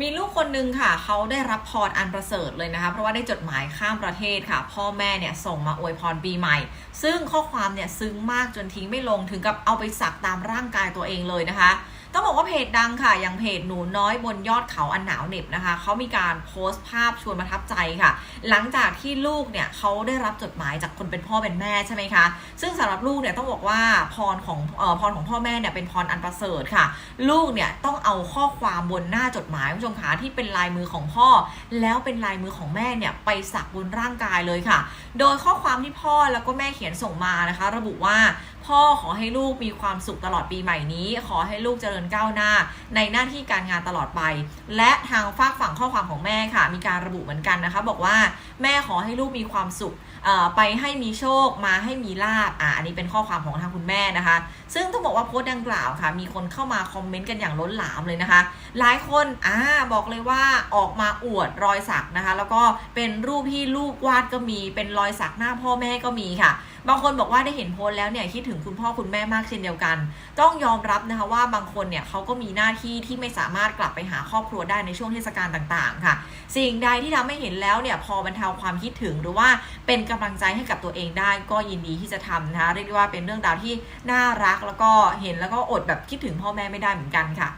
มีลูกคนหนึ่งค่ะ เขาได้รับพรอันประเสริฐเลยนะคะ เพราะว่าได้จดหมายข้ามประเทศค่ะ พ่อแม่เนี่ยส่งมาอวยพรปีใหม่ ซึ่งข้อความเนี่ยซึ้งมากจนทิ้งไม่ลงถึงกับเอาไปสักตามร่างกายตัวเองเลยนะคะ ต้องบอกว่าเพจดังค่ะ อย่างเพจหนูน้อยบนยอดเขาอันหนาวเหน็บนะคะ เขามีการโพสต์ภาพชวนประทับใจค่ะ หลังจากที่ลูกเนี่ยเขาได้รับจดหมายจากคนเป็นพ่อเป็นแม่ใช่ไหมคะ ซึ่งสำหรับลูกเนี่ยต้องบอกว่าพรของเอ่อพรของพ่อแม่เนี่ยเป็นพรอันประเสริฐค่ะ ลูกเนี่ยต้องเอาข้อความบนหน้าจดหมายคุณผู้ชมคะที่เป็นลายมือของพ่อ แล้วเป็นลายมือของแม่เนี่ยไปสักบนร่างกายเลยค่ะ โดยข้อความที่พ่อแล้วก็แม่เขียนส่งมานะคะ ระบุว่าพ่อขอให้ลูกมีความสุขตลอดปีใหม่นี้ ขอให้ลูกเจริญก้าวหน้า ในหน้าที่การงานตลอดไป และทางฝากฝั่งข้อความของแม่ค่ะ มีการระบุเหมือนกันนะคะ บอกว่าแม่ขอให้ลูกมีความสุขไปให้มีโชคมาให้มีลาบอะอันนี้เป็นข้อความของทางคุณแม่นะคะ ซึ่งต้องบอกว่าโพสต์ดังกล่าวค่ะ มีคนเข้ามาคอมเมนต์กันอย่างล้นหลามเลยนะคะ หลายคนอ่าบอกเลยว่าออกมาอวดรอยสักนะคะ แล้วก็เป็นรูปที่ลูกวาดก็มีเป็นรอยสักหน้าพ่อแม่ก็มีค่ะ บางคนบอกว่าได้เห็นโพสแล้วเนี่ยคิดถึงคุณพ่อคุณแม่มากเช่นเดียวกัน ต้องยอมรับนะคะว่าบางคนเนี่ยเขาก็มีหน้าที่ที่ไม่สามารถกลับไปหาครอบครัวได้ในช่วงเทศกาลต่างๆ ค่ะ สิ่งใดที่ทำให้เห็นแล้วเนี่ยพอบรรเทาความคิดถึงหรือว่าเป็นกำลังใจให้กับตัวเองได้ก็ยินดีที่จะทำนะคะเรียกว่าเป็นเรื่องราวที่น่ารักแล้วก็เห็นแล้วก็อดแบบคิดถึงพ่อแม่ไม่ได้เหมือนกันค่ะ